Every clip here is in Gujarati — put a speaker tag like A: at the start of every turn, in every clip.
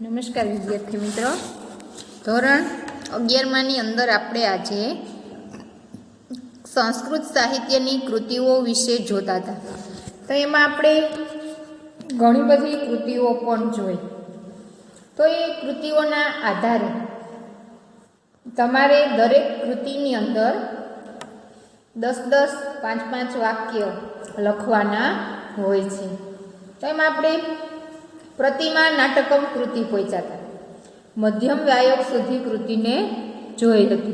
A: નમસ્કાર વિદ્યાર્થી મિત્રો. ધોરણ અગિયારમાંની અંદર આપણે આજે સંસ્કૃત સાહિત્યની કૃતિઓ વિશે જોતા હતા. તો એમાં આપણે ઘણી બધી કૃતિઓ પણ જોઈ. તો એ કૃતિઓના આધારે તમારે દરેક કૃતિની અંદર દસ દસ પાંચ પાંચ વાક્ય લખવાના હોય છે. તો એમાં આપણે પ્રતિમા નાટકમ કૃતિ પહોંચ્યા મધ્યમ વ્યાયક સુધી કૃતિને જોઈ હતી.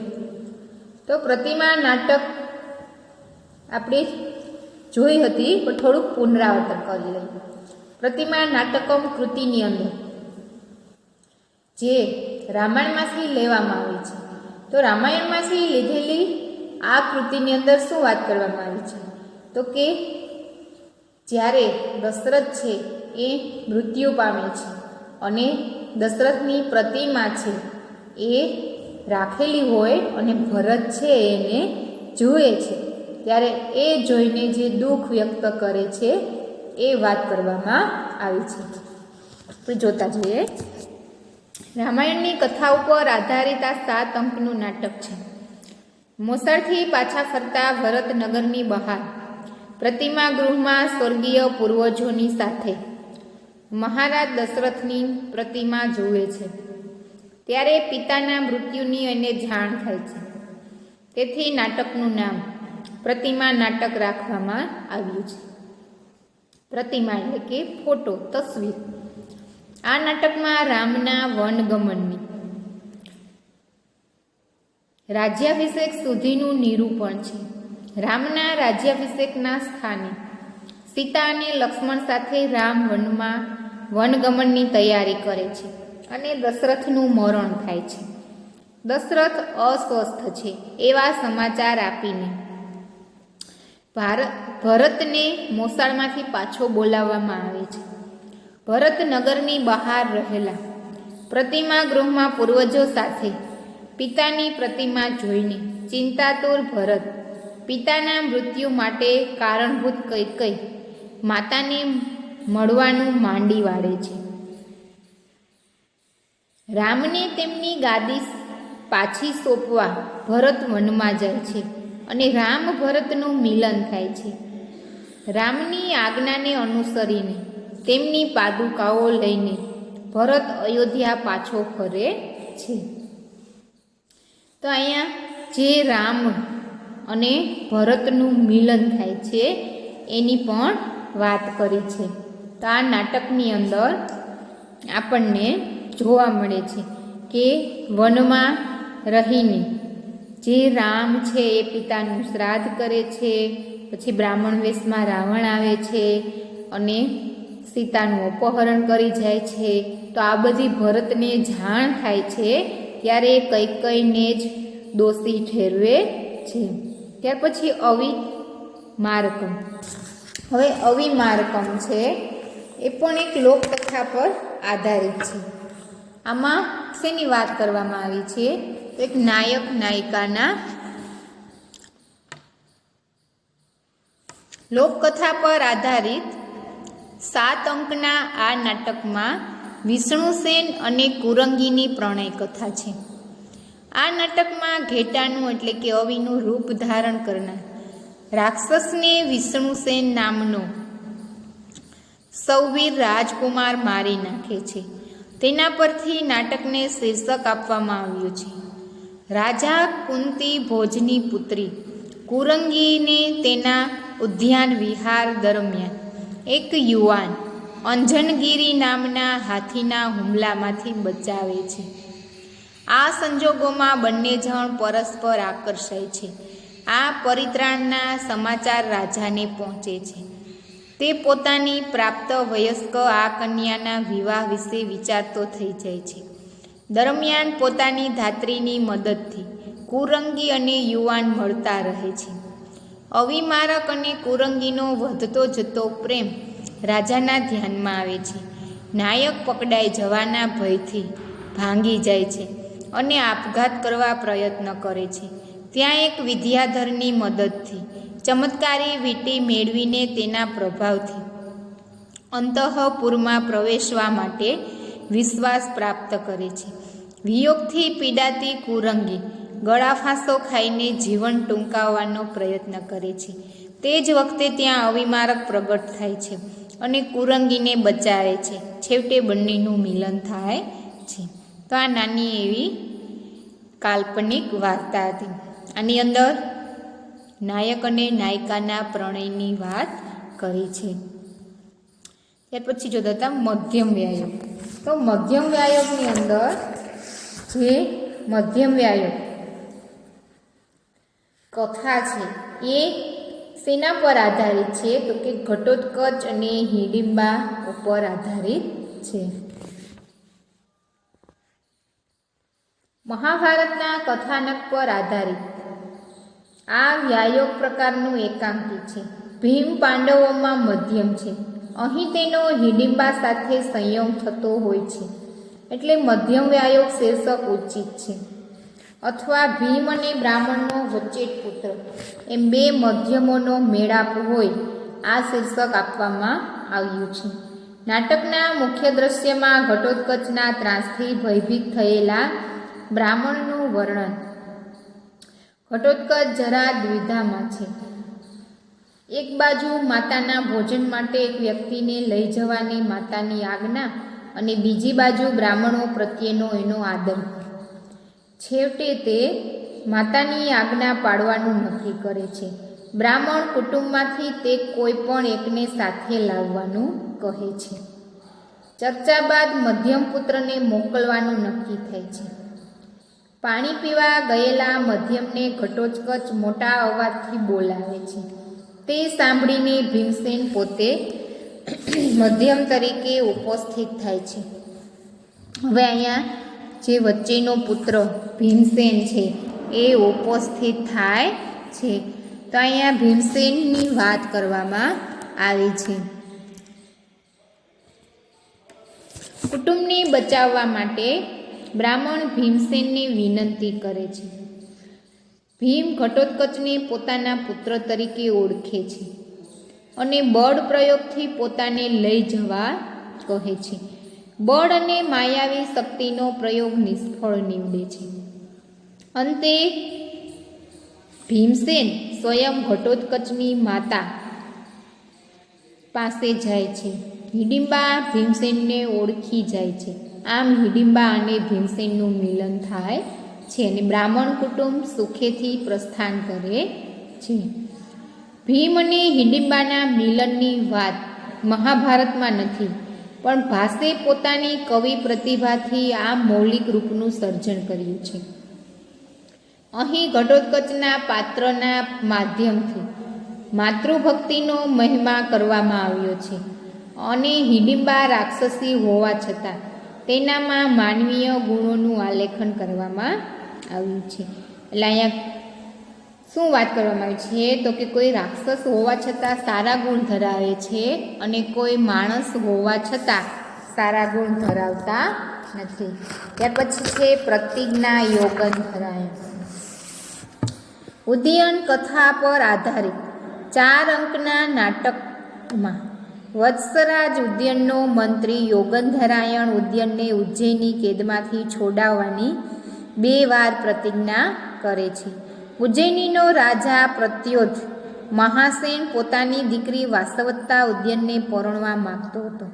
A: તો પ્રતિમા નાટક આપણે જોઈ હતી, પણ થોડુંક પુનરાવર્તન કરી લઈએ. પ્રતિમા નાટકમ કૃતિની અંદર, જે રામાયણમાંથી લેવામાં આવી છે. તો રામાયણમાંથી લીધેલી આ કૃતિની અંદર શું વાત કરવામાં આવી છે? તો કે જ્યારે દશરથ છે એ મૃત્યુ પામે છે અને દશરથની પ્રતિમા છે એ રાખેલી હોય અને ભરત છે એને જુએ છે. ત્યારે એ જોઈને જે દુઃખ વ્યક્ત કરે છે એ વાત કરવામાં આવી છે. આપણે જોતા જઈએ. રામાયણની કથા ઉપર આધારિત આ સાત અંકનું નાટક છે. મોસળથી પાછા ફરતા ભરતનગરની બહાર પ્રતિમા ગૃહમાં સ્વર્ગીય પૂર્વજોની સાથે. મહારાજ દશરથની પ્રતિમા જુએ છે. ત્યારે પિતાના મૃત્યુની એને જાણ થાય છે. તેથી નાટકનું નામ પ્રતિમા નાટક રાખવામાં આવ્યું છે. પ્રતિમા એટલે કે ફોટો, તસવીર. આ નાટકમાં રામના વનગમનની રાજ્યાભિષેક સુધીનું નિરૂપણ છે. રામના રાજ્યાભિષેકના સ્થાને. સીતા અને લક્ષ્મણ સાથે રામ વનમાં વનગમનની તૈયારી કરે છે અને દશરથનું મરણ થાય છે. દશરથ અસ્વસ્થ છે એવા સમાચાર આપીને ભારત ભરતને મોસાળમાંથી પાછો બોલાવવામાં આવે છે. ભરતનગરની બહાર રહેલા પ્રતિમા ગૃહમાં પૂર્વજો સાથે પિતાની પ્રતિમા જોઈને ચિંતાતુર ભરત પિતાના મૃત્યુ માટે કારણભૂત કઈ કઈ માતાને મળવાનું માંડી વાળે છે. રામને તેમની ગાદી પાછી સોંપવા ભરત વનમાં જાય છે અને રામ ભરતનું મિલન થાય છે. રામની આજ્ઞાને અનુસરીને તેમની પાદુકાઓ લઈને ભરત અયોધ્યા પાછો ફરે છે. તો અહીંયા જે રામ અને ભરતનું મિલન થાય છે, એની પણ વાત કરી છે. તો આ નાટકની અંદર આપણને જોવા મળે છે કે વનમાં રહીને જે રામ છે એ પિતાનું શ્રાદ્ધ કરે છે, પછી બ્રાહ્મણ વેશમાં રાવણ આવે છે અને સીતાનું અપહરણ કરી જાય છે, તો આ બધી ભરતને જાણ થાય છે, ત્યારે કઈ કઈને જ દોષી ઠેરવે છે. ત્યાર પછી અવિ મારકમ હવે અવિ મારકમ છે, એ પણ એક લોકકથા પર આધારિત છે. આમાં શેની વાત કરવામાં આવી છે? એક નાયક નાયિકાના લોકકથા પર આધારિત સાત અંકના આ નાટકમાં વિષ્ણુસેન અને કુરંગીની પ્રણય કથા છે. આ નાટકમાં ઘેટાનું એટલે કે અવિનું રૂપ ધારણ કરનાર રાક્ષસને વિષ્ણુસેન નામનો સૌવીર રાજકુમાર મારી નાખે છે. તેના પરથી નાટકને શીર્ષક આપવામાં આવ્યું છે. રાજા કુંતી ભોજની પુત્રી કુરંગીને તેના ઉદ્યાન વિહાર દરમિયાન એક યુવાન અંજનગીરી નામના હાથીના હુમલામાંથી બચાવે છે. આ સંજોગોમાં બંને જણ પરસ્પર આકર્ષાય છે. આ પરિત્રાણના સમાચાર રાજાને પહોંચે છે. તે પોતાની પ્રાપ્ત વયસ્ક આ કન્યાના વિવાહ વિશે વિચારતો થઈ જાય છે. દરમિયાન પોતાની ધાત્રીની મદદથી કુરંગી અને યુવાન મળતા રહે છે. અવિમારક અને કુરંગીનો વધતો જતો પ્રેમ રાજાના ધ્યાનમાં આવે છે. નાયક પકડાઈ જવાના ભયથી ભાંગી જાય છે. અને આપઘાત કરવા પ્રયત્ન કરે છે. ત્યાં એક વિદ્યાધરની મદદથી ચમત્કારી વીટી મેળવીને તેના પ્રભાવથી અંતઃપુરમાં પ્રવેશવા માટે વિશ્વાસ પ્રાપ્ત કરે છે. વિયોગથી પીડાતી કુરંગી ગળાફાંસો ખાઈને જીવન ટૂંકાવવાનો પ્રયત્ન કરે છે. તે જ વખતે ત્યાં અવિમારક પ્રગટ થાય છે અને કુરંગીને બચાવે છે. છેવટે બંનેનું મિલન થાય છે. તો આ નાની એવી કાલ્પનિક વાર્તા હતી. આની અંદર નાયક અને નાયિકાના પ્રણયની વાત કરી છે. ત્યાર પછી જોતા હતા મધ્યમ વ્યાયોગ તો મધ્યમ વ્યાયોગની અંદર જે મધ્યમ વ્યાયોગ કથા છે, એ શેના પર આધારિત છે? તો કે ઘટોત્કચ અને હિડિંબા ઉપર આધારિત છે. મહાભારતના કથાનક પર આધારિત. આ વ્યાયોગ પ્રકારનું એકાંકી છે. ભીમ પાંડવોમાં મધ્યમ છે. અહીં તેનો હિડિંબા સાથે સંયોગ થતો હોય છે. એટલે મધ્યમ વ્યાયોગ શીર્ષક ઉચિત છે. અથવા ભીમ અને બ્રાહ્મણનો વચ્ચેટ પુત્ર. એમ બે મધ્યમોનો મેળાપ હોય, આ શીર્ષક આપવામાં આવ્યું છે. નાટકના મુખ્ય દ્રશ્યમાં ઘટોત્કચના ત્રાસથી ભયભીત થયેલા બ્રાહ્મણનું વર્ણન. ઘટોત્કચ જરા દ્વિધામાં છે. એક બાજુ માતાના ભોજન માટે એક વ્યક્તિને લઈ જવાની માતાની આજ્ઞા અને બીજી બાજુ બ્રાહ્મણો પ્રત્યેનો એનો આદર. છેવટે તે માતાની આજ્ઞા પાડવાનું નક્કી કરે છે. બ્રાહ્મણ કુટુંબમાંથી તે કોઈ પણ એકને સાથે લાવવાનું કહે છે. ચર્ચા બાદ મધ્યમ પુત્રને મોકલવાનું નક્કી થાય છે. પાણી પીવા ગયેલા મધ્યમને ઘટોચકચ મોટા અવાજથી બોલાવે છે. તે સાંભળીને ભીમસેન પોતે મધ્યમ તરીકે ઉપસ્થિત થાય છે. હવે અહીંયા જે વચ્ચેનો પુત્ર ભીમસેન છે એ ઉપસ્થિત થાય છે. તો અહીંયા ભીમસેનની વાત કરવામાં આવી છે. કુટુંબને બચાવવા માટે બ્રાહ્મણ ભીમસેનને વિનંતી કરે છે. ભીમ ઘટોત્કચને પોતાના પુત્ર તરીકે ઓળખે છે અને બળ પ્રયોગથી પોતાને લઈ જવા કહે છે. બળ અને માયાવી શક્તિનો પ્રયોગ નિષ્ફળ નીવડે છે. અંતે ભીમસેન સ્વયં ઘટોત્કચની માતા પાસે જાય છે. હિડિંબા ભીમસેનને ઓળખી જાય છે. આમ હિડિંબા અને ભીમસેનનું મિલન થાય છે અને બ્રાહ્મણ કુટુંબ સુખેથી પ્રસ્થાન કરે છે. ભીમ અને હિડિંબાના મિલનની વાત મહાભારતમાં નથી, પણ ભાસે પોતાની કવિ પ્રતિભાથી આ મૌલિક રૂપનું સર્જન કર્યું છે. અહીં ઘટોત્કચના પાત્રના માધ્યમથી માતૃભક્તિનો મહિમા કરવામાં આવ્યો છે અને હિડિંબા રાક્ષસી હોવા છતાં તેનામાં માનવીય ગુણોનું આલેખન કરવામાં આવ્યું છે. એટલે અહીંયા શું વાત કરવામાં આવી છે? તો કે કોઈ રાક્ષસ હોવા છતાં સારા ગુણ ધરાવે છે અને કોઈ માણસ હોવા છતાં સારા ગુણ ધરાવતા નથી. ત્યાર પછી છે પ્રતિજ્ઞા યોગન ધરાય ઉદયન કથા પર આધારિત. ચાર અંકના નાટકમાં વત્સરાજ ઉદ્યનનો મંત્રી યોગંધરાયણ ઉદ્યનને ઉજ્જૈની કેદમાંથી છોડાવવાની બે વાર પ્રતિજ્ઞા કરે છે. ઉજ્જૈનીનો રાજા પ્રત્યોધ મહાસેન પોતાની દીકરી વાસવત્તા ઉદ્યનને પરણવા માગતો હતો.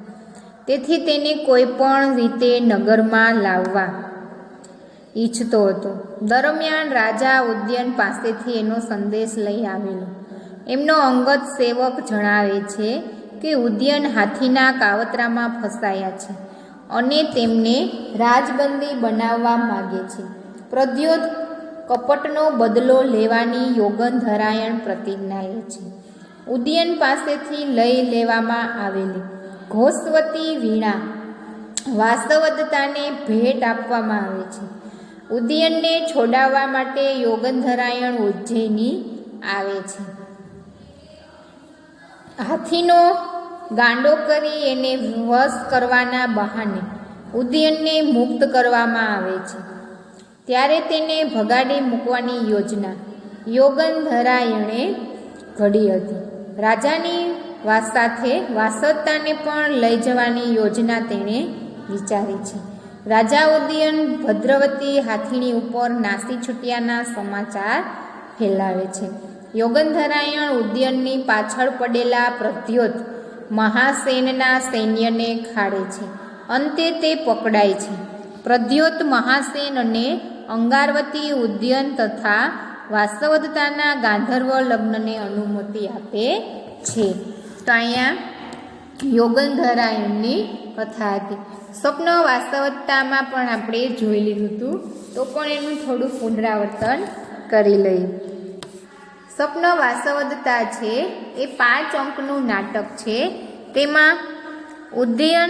A: તેથી તેને કોઈ પણ રીતે નગરમાં લાવવા ઈચ્છતો હતો. દરમિયાન રાજા ઉદ્યન પાસેથી એનો સંદેશ લઈ આવેલો. એમનો અંગત સેવક જણાવે છે કે ઉદ્યન હાથીના કાવતરામાં ફસાયા છે અને તેમને રાજબંદી બનાવવા માગે છે. પ્રદ્યોત કપટનો બદલો લેવાની યોગન પ્રતિજ્ઞા લે છે. ઉદ્યન પાસેથી લઈ લેવામાં આવેલી ઘોષવતી વીણા વાસ્તવદતાને ભેટ આપવામાં આવે છે. ઉદ્યનને છોડાવવા માટે યોગંધરાયણ ઉજ્જૈની આવે છે. હાથીનો ગાંડો કરી એને વશ કરવાના બહાને ઉદયનને મુક્ત કરવામાં આવે છે. ત્યારે તેને ભગાડી મૂકવાની યોજના યોગંધરાયણે ઘડી હતી. રાજાની વાત સાથે વાસત્તાને પણ લઈ જવાની યોજના તેણે વિચારી છે. રાજા ઉદયન ભદ્રવતી હાથીણી ઉપર નાસી છૂટ્યાના સમાચાર ફેલાવે છે. યોગંધરાયણ ઉદ્યનની પાછળ પડેલા પ્રદ્યોત મહાસેનના સૈન્યને ખાડે છે. અંતે તે પકડાય છે. પ્રદ્યોત મહાસેન અને અંગારવતી ઉદ્યન તથા વાસ્તવતાના ગાંધર્વ લગ્નને અનુમતિ આપે છે. તો અહીંયા યોગંધરાયણની કથા હતી. સ્વપ્ન વાસ્તવતામાં પણ આપણે જોઈ લીધું હતું. તો પણ એનું થોડું પુનરાવર્તન કરી લઈએ. સ્વપ્ન વાસવદતા છે એ પાંચ અંકનું નાટક છે. તેમાં ઉદ્દયન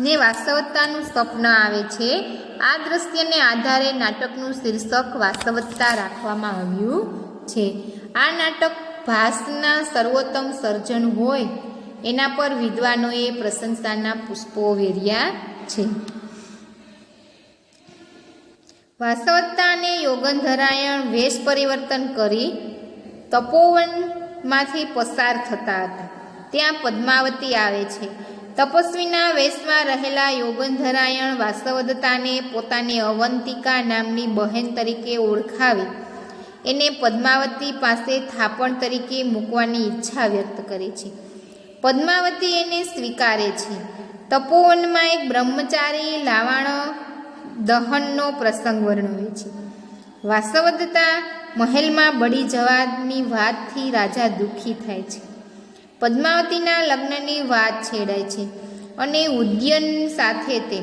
A: ને વાસ્તવતાનું સ્વપ્ન આવે છે. આ દ્રશ્યને આધારે નાટકનું શીર્ષક વાસ્તવતા રાખવામાં આવ્યું છે. આ નાટક ભાસના સર્વોત્તમ સર્જન હોય એના પર વિદ્વાનોએ પ્રશંસાના પુષ્પો વેર્યા છે. વાસ્તવતા અને યોગંધરાયણ વેશ પરિવર્તન કરી તપોવનમાંથી પસાર થતા હતા. ત્યાં પદ્માવતી આવે છે. તપસ્વીના વેશમાં રહેલા યોગંધરાયણ વાસવદતાને પોતાની અવંતિકા નામની બહેન તરીકે ઓળખાવી, એને પદ્માવતી પાસે થાપણ તરીકે મૂકવાની ઈચ્છા વ્યક્ત કરે છે. પદ્માવતી એને સ્વીકારે છે. તપોવનમાં એક બ્રહ્મચારી લાવાણ દહનનો પ્રસંગ વર્ણવે છે. વાસવદતા મહેલમાં બળી જવાની વાતથી રાજા દુઃખી થાય છે. પદ્માવતીના લગ્નની વાત છેડાય છે અને ઉદ્યન સાથે તે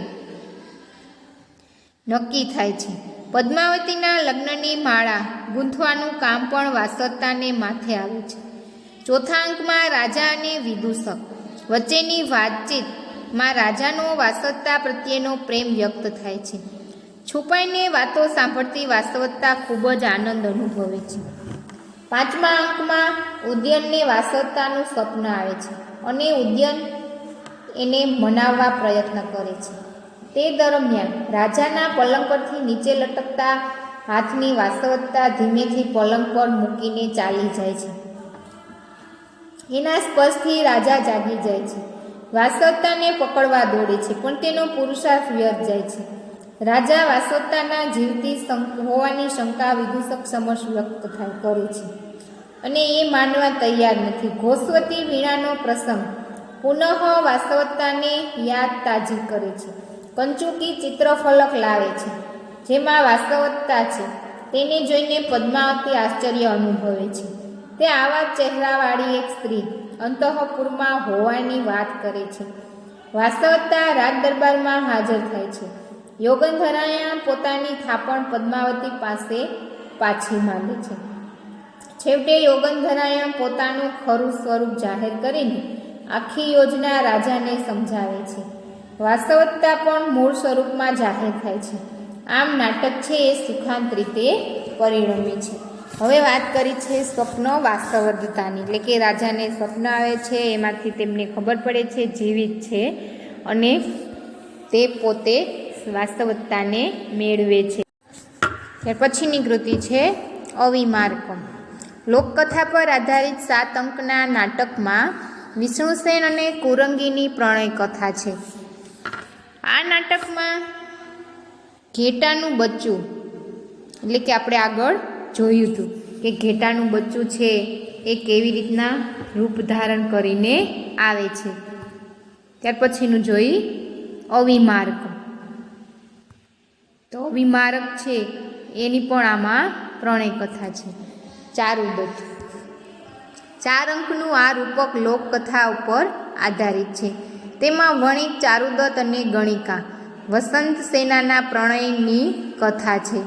A: નક્કી થાય છે. પદ્માવતીના લગ્નની માળા ગૂંથવાનું કામ પણ વાસવતાને માથે આવે છે. ચોથા અંકમાં રાજા અને વિદૂષક વચ્ચેની વાતચીતમાં રાજાનો વાસ્તવતા પ્રત્યેનો પ્રેમ વ્યક્ત થાય છે. છુપાઈને વાતો સાંભળતી વાસ્તવતા ખૂબ જ આનંદ અનુભવે છે. પાંચમા અંકમાં ઉદ્યનને વાસ્તવતાનું સ્વપ્ન આવે છે અને ઉદ્યન એને મનાવવા પ્રયત્ન કરે છે. તે દરમિયાન રાજાના પલંગ પરથી નીચે લટકતા હાથની વાસ્તવતા ધીમેથી પલંગ પર મૂકીને ચાલી જાય છે. એના સ્પર્શથી રાજા જાગી જાય છે. વાસ્તવતાને પકડવા દોડે છે, પણ તેનો પુરુષાર્થ વ્યર્થ જાય છે. રાજા વાસવતાના જીવતી હોવાની શંકા વિદૂષક સમક્ષ વ્યક્ત થાય, કરે છે. અને એ માનવા તૈયાર નથી. ઘોસ્વતી વીણાનો પ્રસંગ. પુનઃ વાસ્તવતાને યાદ તાજી કરે છે. કંચુકી ચિત્રફલક લાવે છે. જેમાં વાસ્તવતા છે. તેને જોઈને પદ્માવતી આશ્ચર્ય અનુભવે છે. તે આવા ચહેરાવાળી એક સ્ત્રી અંતઃપુરમાં હોવાની વાત કરે છે. વાસ્તવતા રાજ દરબારમાં હાજર થાય છે. યોગંધરાયા પોતાની થાપણ પદ્માવતી પાસે પાછી માંગે છે. છેવટે યોગનધરાયા પોતાનું ખરું સ્વરૂપ જાહેર કરીને આખી યોજના રાજાને સમજાવે છે. વાસ્તવતા પણ મૂળ સ્વરૂપમાં જાહેર થાય છે. આમ નાટક છે એ સુખાંત રીતે પરિણમે છે. હવે વાત કરી છે સ્વપ્ન વાસ્તવદતાની એટલે કે રાજાને સ્વપ્ન આવે છે, એમાંથી તેમને ખબર પડે છે, જીવિત છે અને તે પોતે વાસ્તવતાને મેળવે છે. ત્યાર પછીની કૃતિ છે અવિમાર્કમ લોકકથા પર આધારિત સાત અંકના નાટકમાં વિષ્ણુસેન અને કુરંગીની પ્રણય કથા છે. આ નાટકમાં ઘેટાનું બચ્ચું, એટલે કે આપણે આગળ જોયું હતું કે ઘેટાનું બચ્ચું છે એ કેવી રીતના રૂપ ધારણ કરીને આવે છે. ત્યાર પછીનું જોઈ અવિમાર્ક. તો અવિમારક છે, એની પણ આમાં પ્રણય કથા છે. ચારુદત્ત ચાર અંકનું આ રૂપક લોકકથા ઉપર આધારિત છે. તેમાં વણિક, ચારુદત્ત અને ગણિકા, વસંત સેનાના પ્રણયની કથા છે.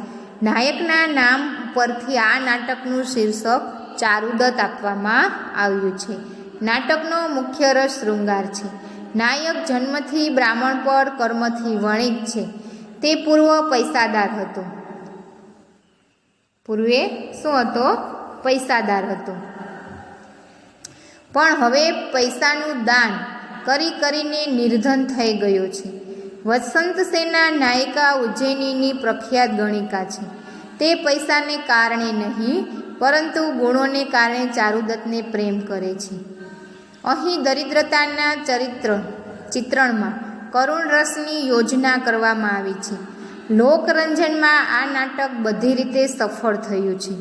A: નાયકના નામ પરથી આ નાટકનું શીર્ષક ચારુદત્ત આપવામાં આવ્યું છે. નાટકનો મુખ્ય રસ શૃંગાર છે. નાયક જન્મથી બ્રાહ્મણ પર કર્મથી વણિક છે. તે પૂર્વ પૈસાદાર હતો. પૂર્વે શું હતો? પૈસાદાર હતો. પણ હવે પૈસાનું દાન કરી કરીને નિર્ધન થઈ ગયો છે. વસંત સેના નાયિકા ઉજ્જૈનીની પ્રખ્યાત ગણિકા છે. તે પૈસાને કારણે નહીં, પરંતુ ગુણોને કારણે ચારુદત્તને પ્રેમ કરે છે. અહીં દરિદ્રતાના ચરિત્ર ચિત્રણમાં કરુણ રસની યોજના કરવામાં આવી છે. લોકરંજનમાં આ નાટક બધી રીતે સફળ થયું છે.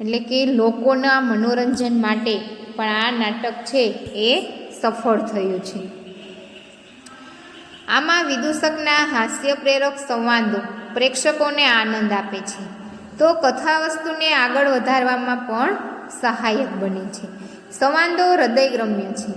A: એટલે કે લોકોના મનોરંજન માટે પણ આ નાટક છે એ સફળ થયું છે. આમાં વિદૂષકના હાસ્ય પ્રેરક સંવાદો પ્રેક્ષકોને આનંદ આપે છે. તો કથા વસ્તુને આગળ વધારવામાં પણ સહાયક બને છે. સંવાદો હૃદયગ્રમ્ય છે.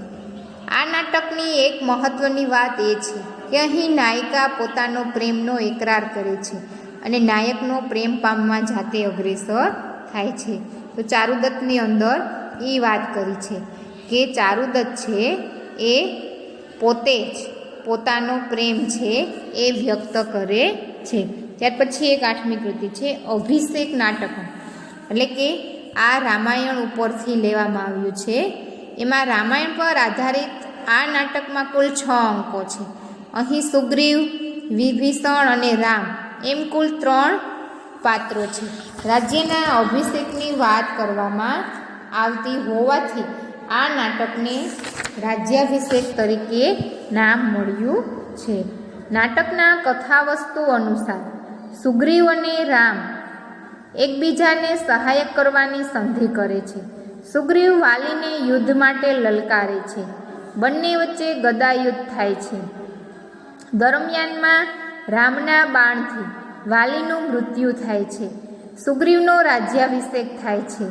A: આ નાટકની એક મહત્વની વાત એ છે કે અહીં નાયિકા પોતાનો પ્રેમનો એકરાર કરે છે અને નાયકનો પ્રેમ પામવા જાતે અગ્રેસર થાય છે. તો ચારુદત્તની અંદર એ વાત કરી છે કે ચારુદત્ત છે એ પોતે જ પોતાનો પ્રેમ છે એ વ્યક્ત કરે છે. ત્યાર પછી એક આઠમી કૃતિ છે, અભિષેક નાટકો. એટલે કે આ રામાયણ ઉપરથી લેવામાં આવ્યું છે. એમાં રામાયણ પર આધારિત આ નાટકમાં કુલ છ અંકો છે. અહીં સુગ્રીવ, વિભીષણ અને રામ એમ કુલ ત્રણ પાત્રો છે. રાજ્યના અભિષેકની વાત કરવામાં આવતી હોવાથી આ નાટકને રાજ્યાભિષેક તરીકે નામ મળ્યું છે. નાટકના કથાવસ્તુ અનુસાર સુગ્રીવ અને રામ એકબીજાને સહાયક કરવાની સંધિ કરે છે. સુગ્રીવ વાલીને યુદ્ધ માટે લલકારે છે. બંને વચ્ચે ગદાયુદ્ધ થાય છે. દરમિયાનમાં રામના બાણથી વાલીનું મૃત્યુ થાય છે. સુગ્રીવનો રાજ્યાભિષેક થાય છે.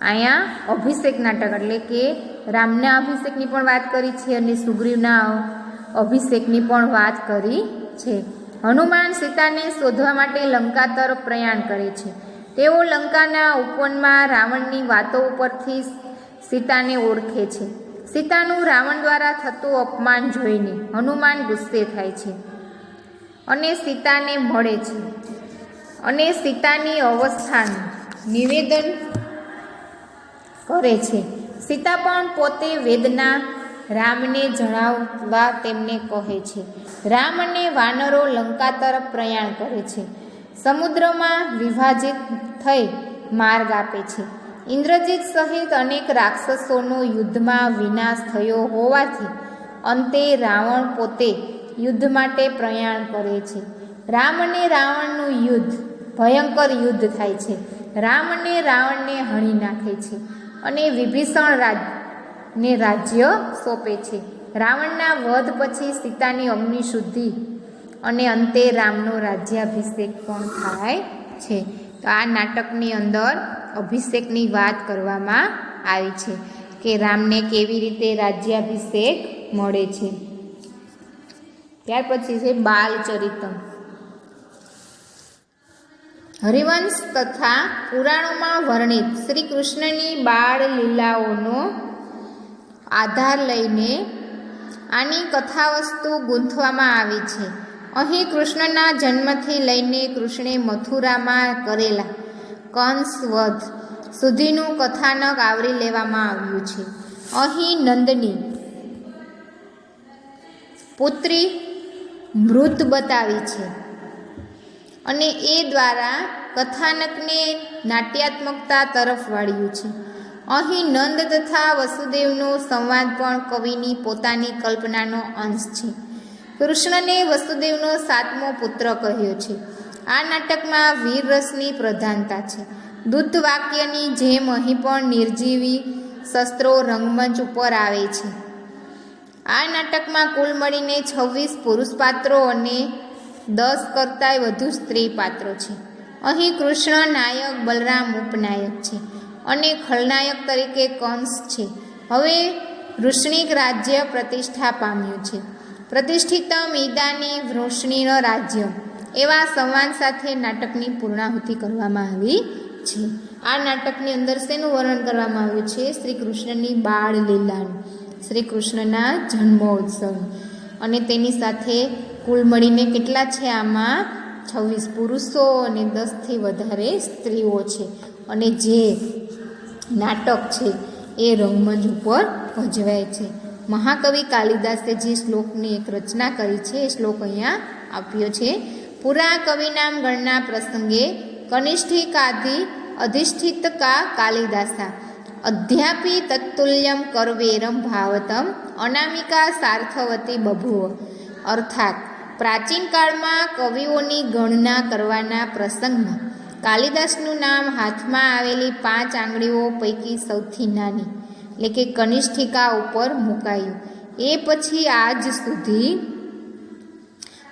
A: અહીંયા અભિષેક નાટક એટલે કે રામના અભિષેકની પણ વાત કરી છે અને સુગ્રીવના અભિષેકની પણ વાત કરી છે. હનુમાન સીતાને શોધવા માટે લંકા તરફ પ્રયાણ કરે છે. તેઓ લંકાના ઉપવનમાં રાવણની વાતો ઉપરથી સીતાને ઓળખે છે. સીતાનું રાવણ દ્વારા થતું અપમાન જોઈને હનુમાન ગુસ્સે થાય છે અને સીતાને મળે છે. અને સીતાની અવસ્થાનું નિવેદન કરે છે. સીતા પણ પોતે વેદના રામને જણાવવા તેમને કહે છે. રામ અને વાનરો લંકા તરફ પ્રયાણ કરે છે. સમુદ્રમાં વિભાજિત થઈ માર્ગ આપે છે. ઇન્દ્રજીત સહિત અનેક રાક્ષસોનો યુદ્ધમાં વિનાશ થયો હોવાથી અંતે રાવણ પોતે યુદ્ધ માટે પ્રયાણ કરે છે. રામ અને રાવણનું યુદ્ધ ભયંકર યુદ્ધ થાય છે. રામ અને રાવણને હણી નાખે છે અને વિભીષણ રાજ ને રાજ્ય સોંપે છે. રાવણના વધ પછી સીતાની અગ્નિ શુદ્ધિ અને અંતે રામનો રાજ્યાભિષેક પણ થાય છે. તો આ નાટકની અંદર અભિષેકની વાત કરવામાં આવી છે કે રામને કેવી રીતે રાજ્યાભિષેક મળે છે. ત્યાર પછી છે બાલચરિતમ હરિવંશ તથા પુરાણોમાં વર્ણિત શ્રી કૃષ્ણની બાળ લીલાઓનો આધાર લઈને આની કથાવસ્તુ ગૂંથવામાં આવી છે. અહીં કૃષ્ણના જન્મથી લઈને કૃષ્ણે મથુરામાં કરેલા કંસ વધ સુધીનું કથાનક આવરી લેવામાં આવ્યું છે. અહીં નંદની પુત્રી મૃત બતાવી છે અને એ દ્વારા કથાનકને નાટ્યાત્મકતા તરફ વાળ્યું છે. અહીં નંદ તથા વસુદેવનો સંવાદ પણ કવિની પોતાની કલ્પનાનો અંશ છે. કૃષ્ણને વસુદેવનો સાતમો પુત્ર કહ્યો છે. આ નાટકમાં વીરરસની પ્રધાનતા છે. દૂત વાક્યની જેમ અહીં પણ નિર્જીવી શસ્ત્રો રંગમંચ ઉપર આવે છે. આ નાટકમાં કુલ મળીને છવ્વીસ પુરુષ પાત્રો અને દસ કરતાંય વધુ સ્ત્રી પાત્રો છે. અહીં કૃષ્ણ નાયક, બલરામ ઉપનાયક છે. અને ખલનાયક તરીકે કંસ છે. હવે વૃષ્ણિક રાજ્ય પ્રતિષ્ઠા પામ્યું છે. પ્રતિષ્ઠિતમ ઈદાની વૃષ્ણિનો રાજ્ય એવા સંવાદ સાથે નાટકની પૂર્ણાહુતિ કરવામાં આવી છે. આ નાટકની અંદર શેનું વર્ણન કરવામાં આવ્યું છે? શ્રી કૃષ્ણની બાળ લીલાનું. શ્રી કૃષ્ણના જન્મોત્સવ. અને તેની સાથે કુલ મળીને કેટલા છે આમાં? છવ્વીસ પુરુષો અને દસથી વધારે સ્ત્રીઓ છે. અને જે નાટક છે. એ રંગમંચ ઉપર ભજવાય છે. મહાકવિ કાલિદાસે જે શ્લોકની એક રચના કરી છે, એ શ્લોક અહીંયા આપ્યો છે. પુરા કવિનામ ગણના પ્રસંગે કનિષ્ઠિકાધિ અધિષ્ઠિત કા કાલિદાસા. અધ્યાપી તત્તુલ્યમ કરવેરમ ભાવતમ અનામિકા સાર્થવતી બભુવ. અર્થાત પ્રાચીન કાળમાં કવિઓની ગણના કરવાના પ્રસંગમાં કાલિદાસનું નામ હાથમાં આવેલી પાંચ આંગળીઓ પૈકી સૌથી નાની, એટલે કે કનિષ્ઠિકા ઉપર મુકાયું. એ પછી આજ સુધી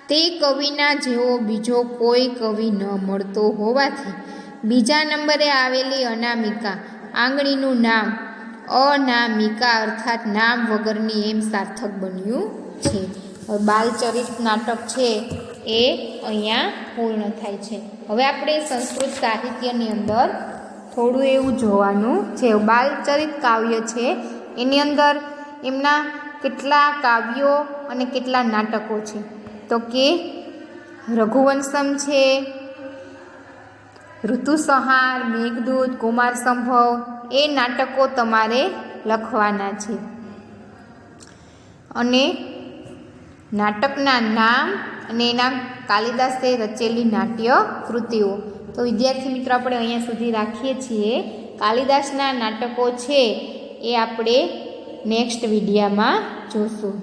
A: તે કવિના જેવો બીજો કોઈ કવિ ન મળતો હોવાથી બીજા નંબરે આવેલી અનામિકા, આંગળીનું નામ અનામિકા અર્થાત નામ વગરની એમ સાર્થક બન્યું છે. બાલચરિત નાટક છે એ અહીંયા પૂર્ણ થાય છે. હવે આપણે સંસ્કૃત સાહિત્યની અંદર થોડું એવું જોવાનું છે. બાલચરિત કાવ્ય છે. એની અંદર એમના કેટલા કાવ્યો અને કેટલા નાટકો છે. તો કે રઘુવંશમ છે, ઋતુસંહાર, મેઘદૂત, કુમાર સંભવ, એ નાટકો તમારે લખવાના છે. અને નાટકના નામ અને એના કાલિદાસે રચેલી નાટ્ય કૃતિઓ. તો વિદ્યાર્થી મિત્રો, આપણે અહીંયા સુધી રાખીએ છીએ. કાલિદાસના નાટકો છે એ આપણે નેક્સ્ટ વિડીયામાં જોશું.